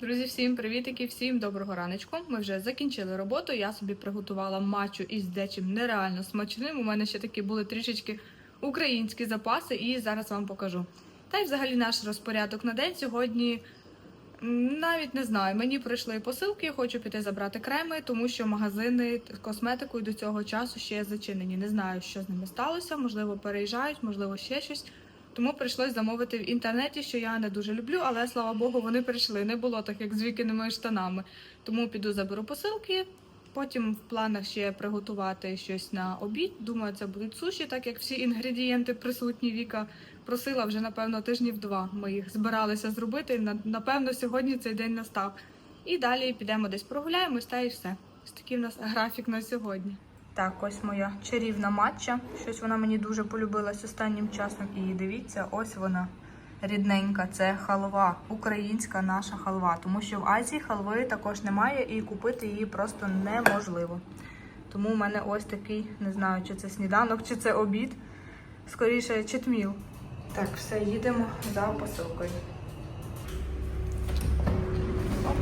Друзі, всім привітики, всім доброго раночку. Ми вже закінчили роботу. Я собі приготувала матчу із дечим нереально смачним. У мене ще такі були трішечки українські запаси, і зараз вам покажу. Та й взагалі наш розпорядок на день сьогодні навіть не знаю. Мені прийшли посилки, хочу піти забрати креми, тому що магазини з косметикою до цього часу ще зачинені. Не знаю, що з ними сталося. Можливо, переїжджають, можливо, ще щось. Тому прийшлось замовити в інтернеті, що я не дуже люблю, але слава Богу, вони прийшли. Не було так, як з вікінними штанами. Тому піду заберу посилки. Потім в планах ще приготувати щось на обід. Думаю, це будуть суші, так як всі інгредієнти присутні. Віка просила вже напевно тижнів два. Ми їх збиралися зробити. На- Напевно, сьогодні цей день настав. І далі підемо десь прогуляємось та і все. Ось такий в нас графік на сьогодні. Так, ось моя чарівна матча. Щось вона мені дуже полюбилась останнім часом. І дивіться, ось вона рідненька. Це халва, українська наша халва. Тому що в Азії халви також немає і купити її просто неможливо. Тому в мене ось такий, не знаю, чи це сніданок, чи це обід. Скоріше, читміл. Так, все, їдемо за посилкою.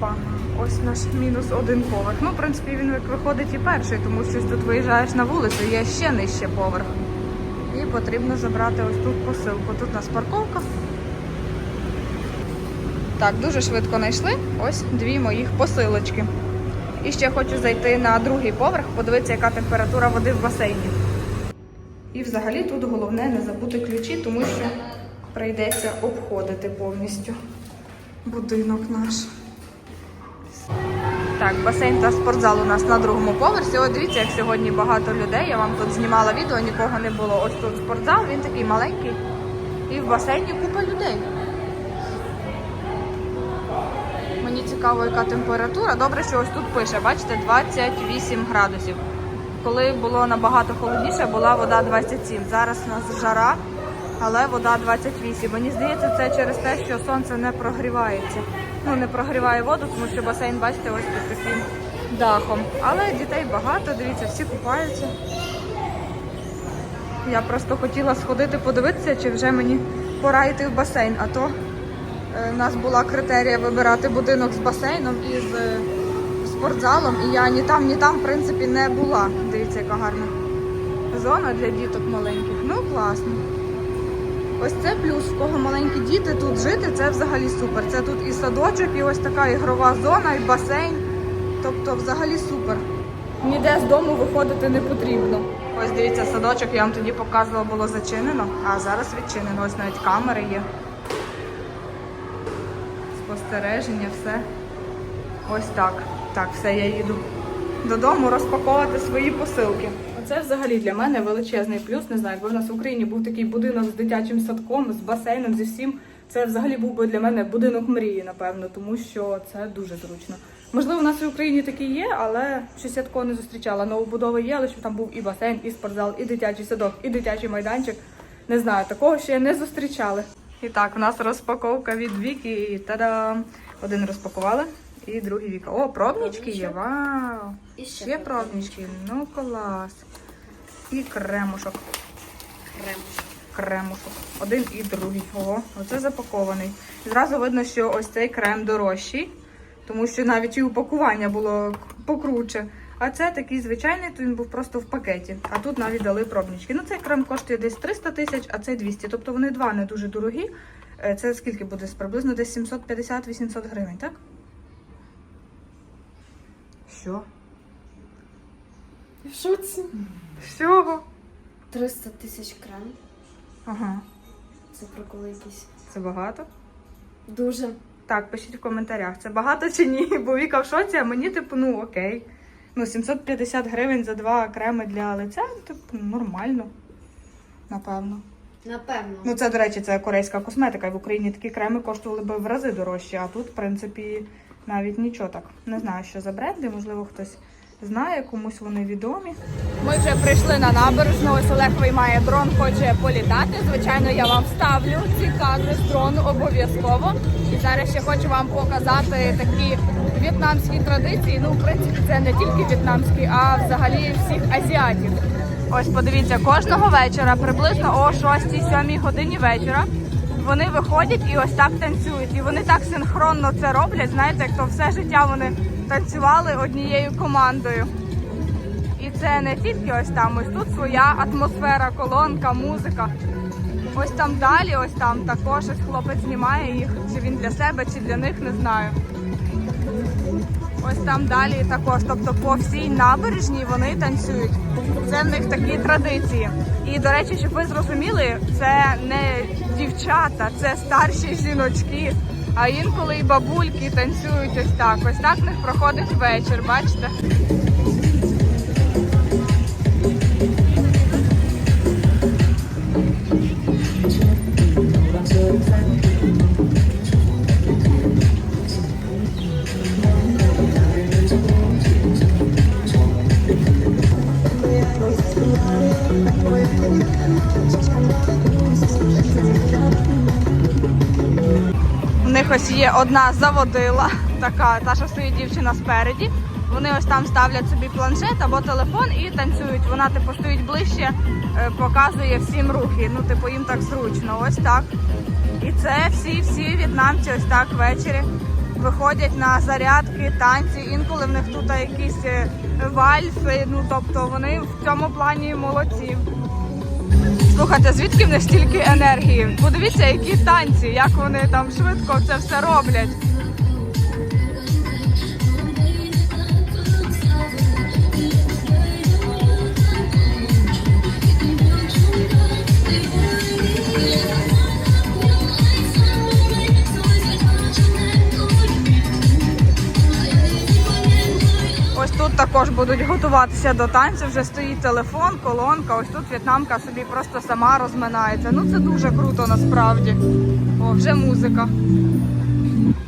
Опа, ось наш мінус один поверх. Ну, в принципі, він виходить і перший, тому що тут виїжджаєш на вулицю, є ще нижче поверх. І потрібно забрати ось тут посилку. Тут у нас парковка. Так, дуже швидко знайшли. Ось дві моїх посилочки. І ще хочу зайти на другий поверх, подивитися, яка температура води в басейні. І взагалі тут головне не забути ключі, тому що прийдеться обходити повністю будинок наш. Так, басейн та спортзал у нас на другому поверсі. От дивіться, як сьогодні багато людей. Я вам тут знімала відео, нікого не було. Ось тут спортзал, він такий маленький. І в басейні купа людей. Мені цікаво, яка температура. Добре, що ось тут пише, бачите, 28 градусів. Коли було набагато холодніше, була вода 27. Зараз у нас жара, але вода 28. Мені здається, це через те, що сонце не прогрівається. Ну, не прогріває воду, тому що басейн, бачите, ось під таким дахом. Але дітей багато, дивіться, всі купаються. Я просто хотіла сходити подивитися, чи вже мені пора йти в басейн, а то е, у нас була критерія вибирати будинок з басейном і з е, спортзалом, і я ні там, ні там, в принципі, не була. Дивіться, яка гарна зона для діток маленьких. Ну, класно. Ось це плюс, в кого маленькі діти тут жити, це взагалі супер. Це тут і садочок, і ось така ігрова зона, і басейн. Тобто, взагалі супер. Ніде з дому виходити не потрібно. Ось дивіться, садочок я вам тоді показувала, було зачинено, а зараз відчинено. Ось навіть камери є. Спостереження, все. Ось так. Так, все, я їду додому розпаковувати свої посилки. Оце взагалі для мене величезний плюс. Не знаю, якби в нас в Україні був такий будинок з дитячим садком, з басейном, зі всім. Це взагалі був би для мене будинок мрії, напевно, тому що це дуже зручно. Можливо, у нас в Україні такий є, але щось я такого не зустрічала. Новобудови є, але щоб там був і басейн, і спортзал, і дитячий садок, і дитячий майданчик. Не знаю, такого ще не зустрічали. І так, у нас розпаковка від Віки. Та-дам! Один розпакували, і другий Віка. О, пробнички є. Вау! І ще Ще пробнички. Ну клас. І кремушок. Крем. Кремушок. Один і другий. Ого, оце запакований. Зразу видно, що ось цей крем дорожчий, тому що навіть і упакування було покруче. А це такий звичайний, то він був просто в пакеті. А тут навіть дали пробнички. Ну, цей крем коштує десь 300 тисяч, а цей 200. Тобто вони два не дуже дорогі. Е, Це скільки буде? Приблизно десь 750-800 гривень, так? Що? В шоці? Всього? 300 тисяч крем. Ага. Це приколи якісь. Це багато? Дуже. Так, пишіть в коментарях, це багато чи ні, бо Віка в шоці, а мені, типу, ну окей. Ну, 750 гривень за два креми для лиця, типу, нормально. Напевно. Напевно. Ну, це, до речі, це корейська косметика. І в Україні такі креми коштували би в рази дорожче, а тут, в принципі, навіть нічого так. Не знаю, що за бренди, можливо, хтось знає, комусь вони відомі. Ми вже прийшли на набережну. Ось Олег виймає дрон, хоче політати. Звичайно, я вам вставлю ці кадри з дрону обов'язково. І зараз ще хочу вам показати такі в'єтнамські традиції. Ну, в принципі, це не тільки в'єтнамські, а взагалі всіх азіатів. Ось подивіться, кожного вечора, приблизно о 6-7 годині вечора, вони виходять і ось так танцюють. І вони так синхронно це роблять. Знаєте, як то все життя вони танцювали однією командою. І це не тільки ось там, ось тут своя атмосфера, колонка, музика. Ось там далі, ось там також ось хлопець знімає їх. Чи він для себе, чи для них, не знаю. Ось там далі також. Тобто по всій набережній вони танцюють. Це в них такі традиції. І до речі, щоб ви зрозуміли, це не дівчата, це старші жіночки. А інколи і бабульки танцюють ось так. Ось так в них проходить вечір, бачите? Є одна заводила, така та, що стоїть дівчина спереді. Вони ось там ставлять собі планшет або телефон і танцюють. Вона типу стоїть ближче, е, показує всім рухи. Ну, типу, їм так зручно. Ось так. І це всі, всі в'єтнамці ось так ввечері виходять на зарядки, танці. Інколи в них тут якісь е, вальси. Ну тобто вони в цьому плані молодці. Слухайте, звідки в них стільки енергії? Подивіться, які танці, як вони там швидко це все роблять. Тут також будуть готуватися до танцю. Вже стоїть телефон, колонка. Ось тут в'єтнамка собі просто сама розминається. Ну це дуже круто насправді. О, вже музика.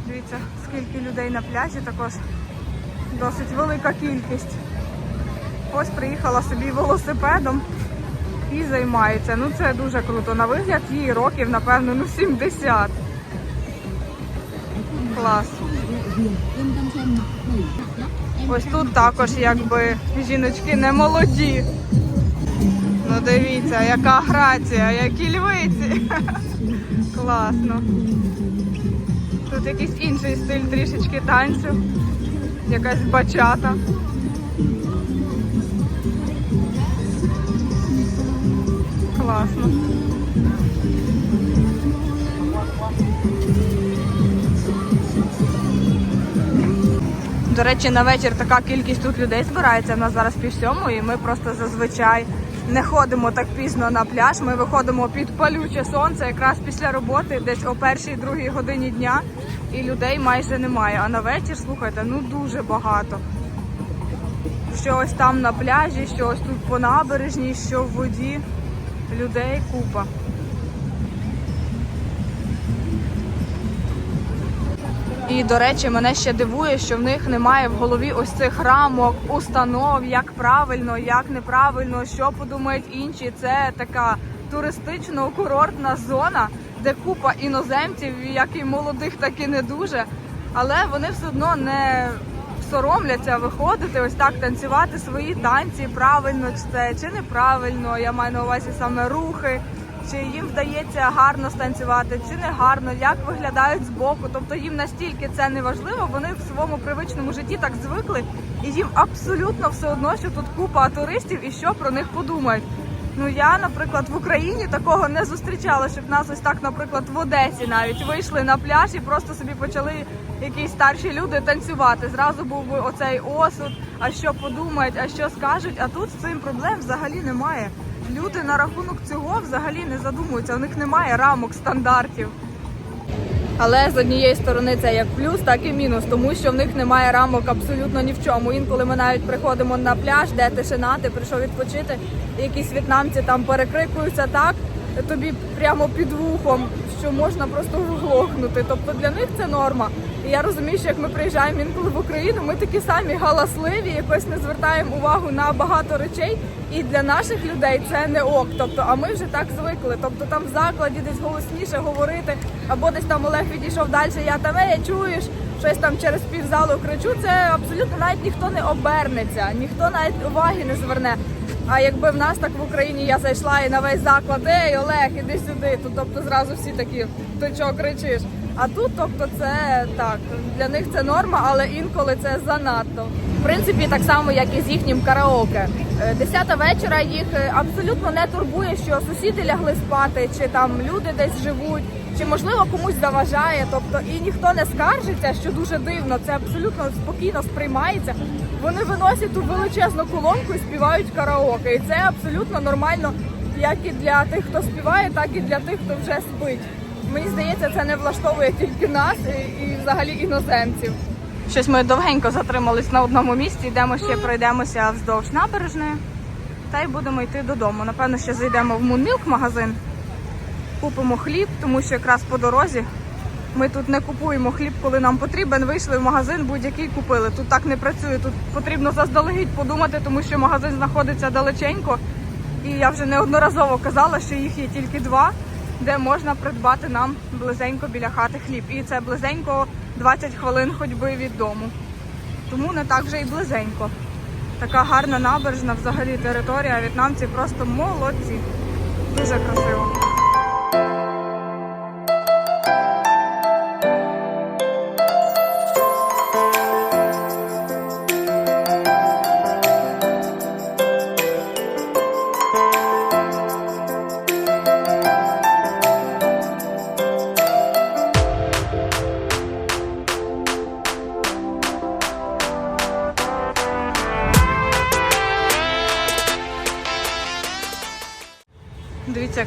Дивіться, скільки людей на пляжі також досить велика кількість. Ось приїхала собі велосипедом і займається. Ну це дуже круто. На вигляд їй років, напевно, ну 70. Клас. Ось тут також якби жіночки не молоді. Ну дивіться, яка грація, які львиці. Класно. Тут якийсь інший стиль трішечки танцю. Якась бачата. Класно. До речі, на вечір така кількість тут людей збирається. У нас зараз пів сьомої, і ми просто зазвичай не ходимо так пізно на пляж. Ми виходимо під палюче сонце, якраз після роботи, десь о першій другій годині дня, і людей майже немає. А на вечір, слухайте, ну дуже багато. Що ось там на пляжі, що ось тут по набережній, що в воді. Людей купа. І до речі, мене ще дивує, що в них немає в голові ось цих рамок, установ, як правильно, як неправильно, що подумають інші. Це така туристично-курортна зона, де купа іноземців, як і молодих, так і не дуже. Але вони все одно не соромляться виходити, ось так танцювати свої танці, правильно чи це чи неправильно. Я маю на увазі саме рухи. Чи їм вдається гарно станцювати, чи не гарно, як виглядають збоку. Тобто їм настільки це не важливо, вони в своєму привичному житті так звикли, і їм абсолютно все одно, що тут купа туристів і що про них подумають. Ну я, наприклад, в Україні такого не зустрічала, щоб нас ось так, наприклад, в Одесі навіть вийшли на пляж і просто собі почали якісь старші люди танцювати. Зразу був би оцей осуд, а що подумають, а що скажуть. А тут з цим проблем взагалі немає. Люди на рахунок цього взагалі не задумуються. У них немає рамок стандартів. Але з однієї сторони це як плюс, так і мінус, тому що в них немає рамок абсолютно ні в чому. Інколи ми навіть приходимо на пляж, де тишина, ти прийшов відпочити, якісь в'єтнамці там перекрикуються так, тобі прямо під вухом, що можна просто вглохнути. Тобто для них це норма. І я розумію, що як ми приїжджаємо інколи в Україну, ми такі самі галасливі, якось не звертаємо увагу на багато речей. І для наших людей це не ок. Тобто, а ми вже так звикли. Тобто там в закладі десь голосніше говорити, або десь там Олег відійшов далі, я там е, чуєш, щось там через півзалу кричу. Це абсолютно навіть ніхто не обернеться, ніхто навіть уваги не зверне. А якби в нас так в Україні я зайшла і на весь заклад, ей, Олег, іди сюди. Тут тобто зразу всі такі, ти чого кричиш? А тут, тобто, це так, для них це норма, але інколи це занадто. В принципі, так само, як і з їхнім караоке. Е, Десята вечора їх е, абсолютно не турбує, що сусіди лягли спати, чи там люди десь живуть, чи можливо комусь заважає. Тобто і ніхто не скаржиться, що дуже дивно. Це абсолютно спокійно сприймається. Вони виносять ту величезну колонку і співають караоке. І це абсолютно нормально, як і для тих, хто співає, так і для тих, хто вже спить. Мені здається, це не влаштовує тільки нас і, і взагалі іноземців. Щось ми довгенько затримались на одному місці, йдемо ще пройдемося вздовж набережної та й будемо йти додому. Напевно, ще зайдемо в Мунмілк магазин, купимо хліб, тому що якраз по дорозі ми тут не купуємо хліб, коли нам потрібен. Вийшли в магазин, будь-який купили. Тут так не працює. Тут потрібно заздалегідь подумати, тому що магазин знаходиться далеченько. І я вже неодноразово казала, що їх є тільки два, де можна придбати нам близенько біля хати хліб. І це близенько 20 хвилин ходьби від дому. Тому не так вже і близенько. Така гарна набережна, взагалі територія. В'єтнамці просто молодці. Дуже красиво.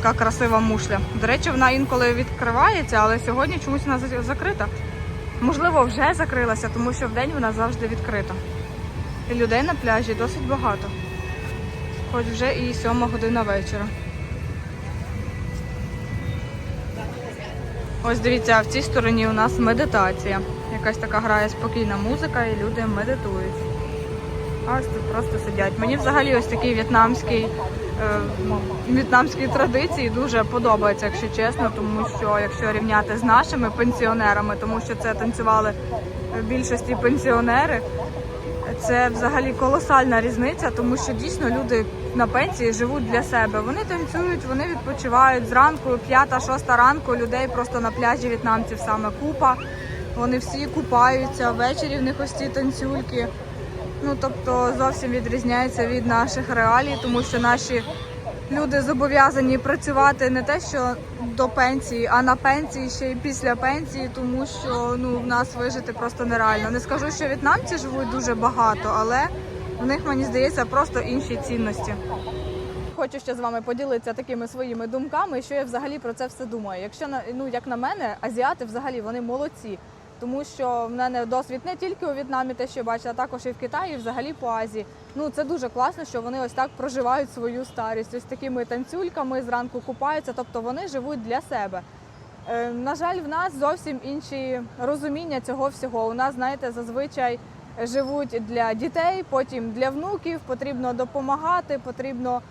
Яка красива мушля. До речі, вона інколи відкривається, але сьогодні чомусь вона закрита. Можливо, вже закрилася, тому що вдень вона завжди відкрита. І людей на пляжі досить багато. Хоч вже і сьома година вечора. Ось дивіться, в цій стороні у нас медитація. Якась така грає спокійна музика, і люди медитують. А ось тут просто сидять. Мені взагалі ось такий в'єтнамський, в'єтнамські традиції дуже подобається, якщо чесно, тому що якщо рівняти з нашими пенсіонерами, тому що це танцювали в більшості пенсіонери, це взагалі колосальна різниця, тому що дійсно люди на пенсії живуть для себе. Вони танцюють, вони відпочивають зранку, п'ята-шоста ранку людей просто на пляжі в'єтнамців саме купа. Вони всі купаються, ввечері в них ось ці танцюльки. Ну тобто зовсім відрізняється від наших реалій, тому що наші люди зобов'язані працювати не те, що до пенсії, а на пенсії ще й після пенсії, тому що ну в нас вижити просто нереально. Не скажу, що в'єтнамці живуть дуже багато, але в них мені здається просто інші цінності. Хочу ще з вами поділитися такими своїми думками, що я взагалі про це все думаю. Якщо на ну як на мене, азіати взагалі вони молодці. Тому що в мене досвід не тільки у В'єтнамі, те, що я бачила, а також і в Китаї, і взагалі по Азії. Ну це дуже класно, що вони ось так проживають свою старість, ось такими танцюльками зранку купаються, тобто вони живуть для себе. Е, на жаль, в нас зовсім інші розуміння цього всього. У нас, знаєте, зазвичай живуть для дітей, потім для внуків, потрібно допомагати, потрібно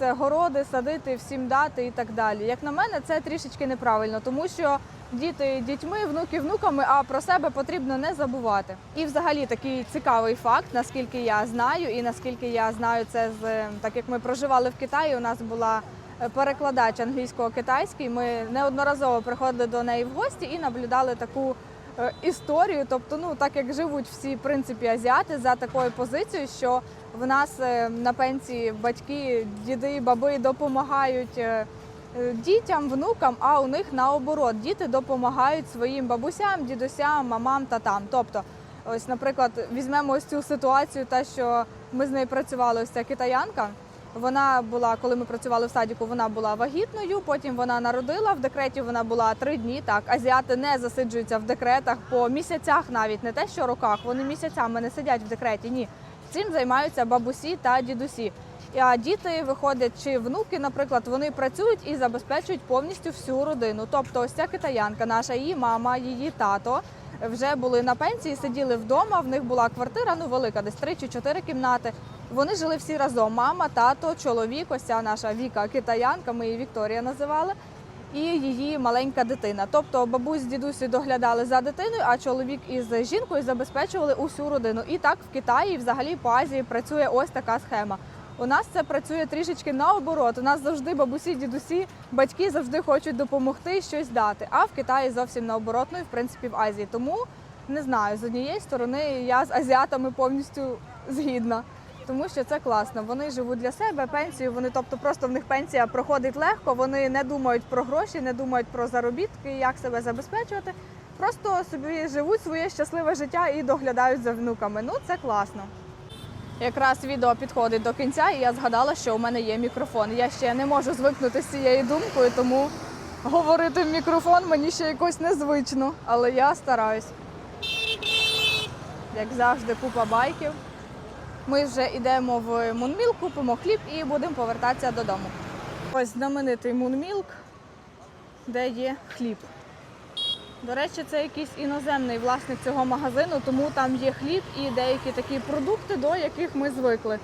е, городи садити, всім дати і так далі. Як на мене, це трішечки неправильно, тому що діти дітьми, внуки внуками, а про себе потрібно не забувати. І взагалі такий цікавий факт, наскільки я знаю, і наскільки я знаю це з так як ми проживали в Китаї. У нас була е, перекладач англійського-китайський. Ми неодноразово приходили до неї в гості і наблюдали таку е, історію. Тобто, ну так як живуть всі в принципі азіати за такою позицією, що в нас е, на пенсії батьки, діди, баби допомагають. Е, Дітям, внукам, а у них наоборот діти допомагають своїм бабусям, дідусям, мамам, татам. Тобто, ось, наприклад, візьмемо ось цю ситуацію, те, що ми з нею працювали, ось ця китаянка. Вона була, коли ми працювали в садіку, вона була вагітною. Потім вона народила в декреті. Вона була три дні. Так, азіати не засиджуються в декретах по місяцях, навіть не те, що роках. Вони місяцями не сидять в декреті. Ні, цим займаються бабусі та дідусі. А діти виходять чи внуки, наприклад, вони працюють і забезпечують повністю всю родину. Тобто, ось ця китаянка, наша її мама, її тато вже були на пенсії, сиділи вдома. В них була квартира, ну велика, десь три чи чотири кімнати. Вони жили всі разом. Мама, тато, чоловік, ось ця наша Віка китаянка, ми її Вікторія називали. І її маленька дитина. Тобто бабусь з дідусі доглядали за дитиною, а чоловік із жінкою забезпечували усю родину. І так в Китаї, взагалі по Азії працює ось така схема. У нас це працює трішечки наоборот. У нас завжди бабусі, дідусі, батьки завжди хочуть допомогти щось дати. А в Китаї зовсім наоборот, ну і в принципі в Азії. Тому не знаю, з однієї сторони я з азіатами повністю згідна. Тому що це класно. Вони живуть для себе пенсію. Вони, тобто, просто в них пенсія проходить легко. Вони не думають про гроші, не думають про заробітки, як себе забезпечувати. Просто собі живуть своє щасливе життя і доглядають за внуками. Ну це класно. Якраз відео підходить до кінця, і я згадала, що у мене є мікрофон. Я ще не можу звикнути з цією думкою, тому говорити в мікрофон мені ще якось незвично, але я стараюсь. Як завжди, купа байків. Ми вже йдемо в Мунмілк, купимо хліб і будемо повертатися додому. Ось знаменитий Мунмілк, де є хліб. До речі, це якийсь іноземний власник цього магазину, тому там є хліб і деякі такі продукти, до яких ми звикли.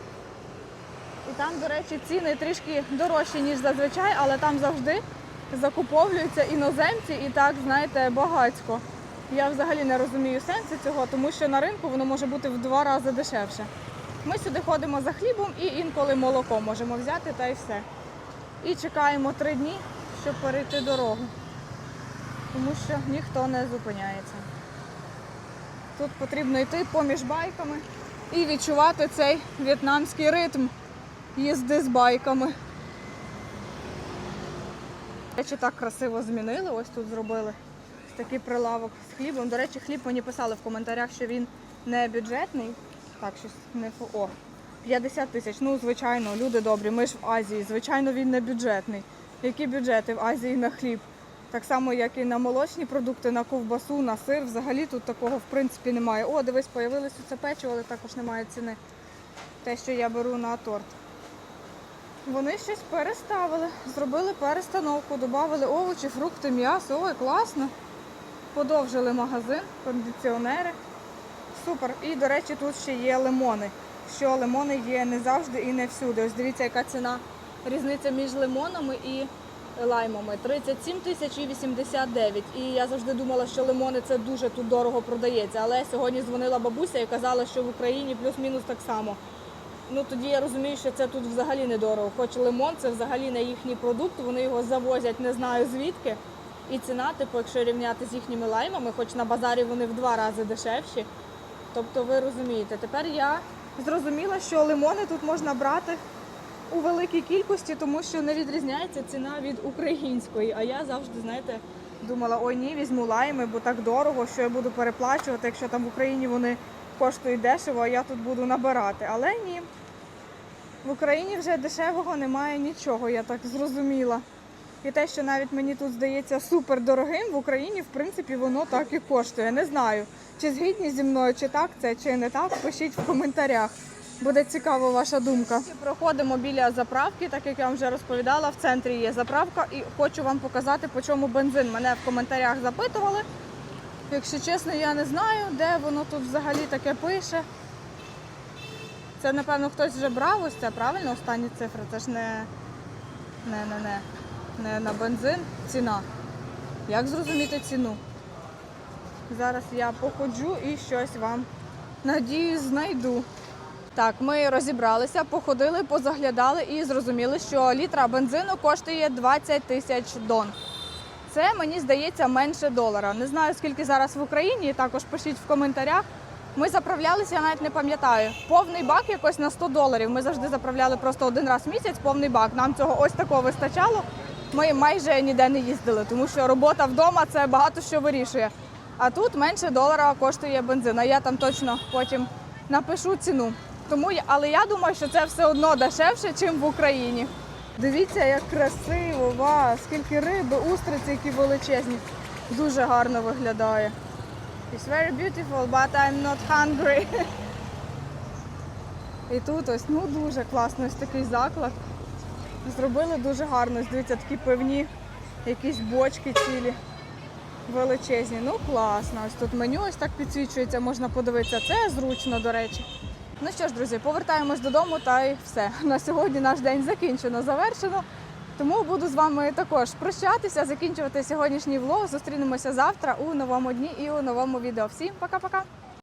І там, до речі, ціни трішки дорожчі, ніж зазвичай, але там завжди закуповуються іноземці і так, знаєте, багатько. Я взагалі не розумію сенсу цього, тому що на ринку воно може бути в два рази дешевше. Ми сюди ходимо за хлібом і інколи молоко можемо взяти та й все. І чекаємо три дні, щоб перейти дорогу тому що ніхто не зупиняється. Тут потрібно йти поміж байками і відчувати цей в'єтнамський ритм їзди з байками. Речі, так красиво змінили, ось тут зробили такий прилавок з хлібом. До речі, хліб мені писали в коментарях, що він не бюджетний. Так, щось не О, 50 тисяч. Ну, звичайно, люди добрі, ми ж в Азії. Звичайно, він не бюджетний. Які бюджети в Азії на хліб? Так само, як і на молочні продукти, на ковбасу, на сир. Взагалі тут такого в принципі немає. О, дивись, появилось це печиво, але також немає ціни. Те, що я беру на торт. Вони щось переставили, зробили перестановку, додали овочі, фрукти, м'ясо. Ой, класно. Подовжили магазин, кондиціонери. Супер. І, до речі, тут ще є лимони. Що лимони є не завжди і не всюди. Ось дивіться, яка ціна різниця між лимонами і лаймами 37 тисяч і 89. І я завжди думала, що лимони це дуже тут дорого продається. Але сьогодні дзвонила бабуся і казала, що в Україні плюс-мінус так само. Ну тоді я розумію, що це тут взагалі недорого. Хоч лимон це взагалі не їхній продукт, вони його завозять не знаю звідки. І ціна, типу, якщо рівняти з їхніми лаймами, хоч на базарі вони в два рази дешевші. Тобто ви розумієте, тепер я зрозуміла, що лимони тут можна брати у великій кількості, тому що не відрізняється ціна від української. А я завжди, знаєте, думала, ой ні, візьму лайми, бо так дорого, що я буду переплачувати, якщо там в Україні вони коштують дешево, а я тут буду набирати. Але ні. В Україні вже дешевого немає нічого, я так зрозуміла. І те, що навіть мені тут здається супер дорогим, в Україні, в принципі, воно так і коштує. Не знаю, чи згідні зі мною, чи так це, чи не так. Пишіть в коментарях. Буде цікава ваша думка. Проходимо біля заправки, так як я вам вже розповідала, в центрі є заправка, і хочу вам показати, по чому бензин. Мене в коментарях запитували. Якщо чесно, я не знаю, де воно тут взагалі таке пише. Це, напевно, хтось вже брав ось це, правильно, останні цифри. Це ж не, не, не, не, не на бензин ціна. Як зрозуміти ціну? Зараз я походжу і щось вам, надіюсь, знайду. Так, ми розібралися, походили, позаглядали і зрозуміли, що літра бензину коштує 20 тисяч дон. Це мені здається менше долара. Не знаю скільки зараз в Україні. Також пишіть в коментарях. Ми заправлялися, я навіть не пам'ятаю. Повний бак якось на 100 доларів. Ми завжди заправляли просто один раз в місяць повний бак. Нам цього ось такого вистачало. Ми майже ніде не їздили, тому що робота вдома це багато що вирішує. А тут менше долара коштує бензин. Я там точно потім напишу ціну. Тому але я думаю, що це все одно дешевше, ніж в Україні. Дивіться, як красиво, ва, скільки риби, устриці, які величезні. Дуже гарно виглядає. It's very beautiful, but I'm not hungry. І тут ось ну дуже класно, ось такий заклад. Зробили дуже гарно. Дивіться, такі пивні, якісь бочки цілі. Величезні. Ну класно. Ось тут меню ось так підсвічується, можна подивитися. Це зручно, до речі. Ну що ж, друзі, повертаємось додому та й все. На сьогодні наш день закінчено, завершено. Тому буду з вами також прощатися, закінчувати сьогоднішній влог. Зустрінемося завтра у новому дні і у новому відео. Всім пока-пока!